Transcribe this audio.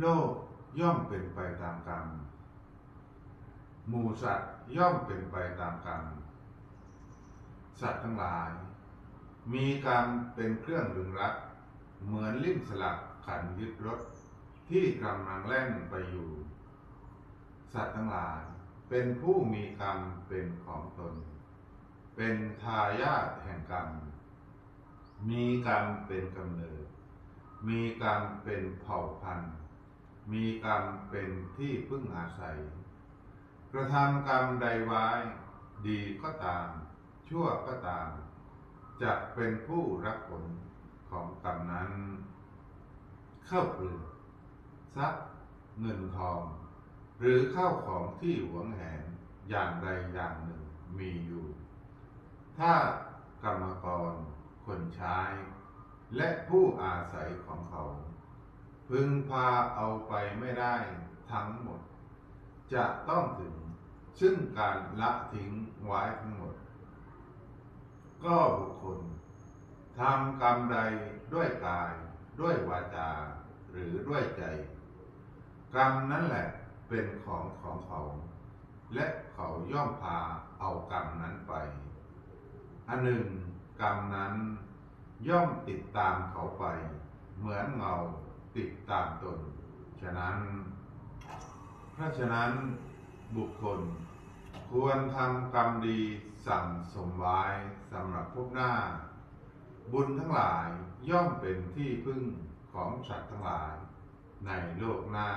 โลกย่อมเป็นไปตามกรรม หมู่สัตว์ย่อมเป็นไปตามกรรม สัตว์ทั้งหลาย มีกรรมเป็นเครื่องดึงรัดเหมือนลิ่มสลักขันยึดรถที่กำลังแล่นไปอยู่ สัตว์ทั้งหลายเป็นผู้มีกรรมเป็นของตน เป็นทายาทแห่งกรรม มีกรรมเป็นกำเนิด มีกรรมเป็นเผ่าพันธุ์ มีกรรมเป็นที่พึ่งอาศัย กระทำกรรมใดไว้ ดีก็ตาม ชั่วก็ตามจะเป็นผู้รับผลของกรรมนั้น เข้าเปลือกทรัพย์เงินทอง หรือข้าวของที่หวงแหนอย่างใดอย่างหนึ่งมีอยู่ ถ้ากรรมกรคนใช้ และผู้อาศัยของเขา พึงพาเอาไปไม่ได้ทั้งหมด จะต้องถึง ซึ่งการละทิ้งไว้ทั้งหมด ก็บุคคลทำกรรมใดด้วยกายด้วยวาจา หรือด้วยใจ กรรมนั่นแหละเป็นของของเขา และเขาย่อมพาเอากรรมนั้นไป อันหนึ่งกรรมนั้นย่อมติดตามเขาไป เหมือนเงา ติดตามตน ฉะนั้น เพราะฉะนั้นบุคคลควรทำกรรมดีสั่งสมไว้สำหรับพวกหน้า บุญทั้งหลายย่อมเป็นที่พึ่งของสัตว์ทั้งหลายในโลกหน้า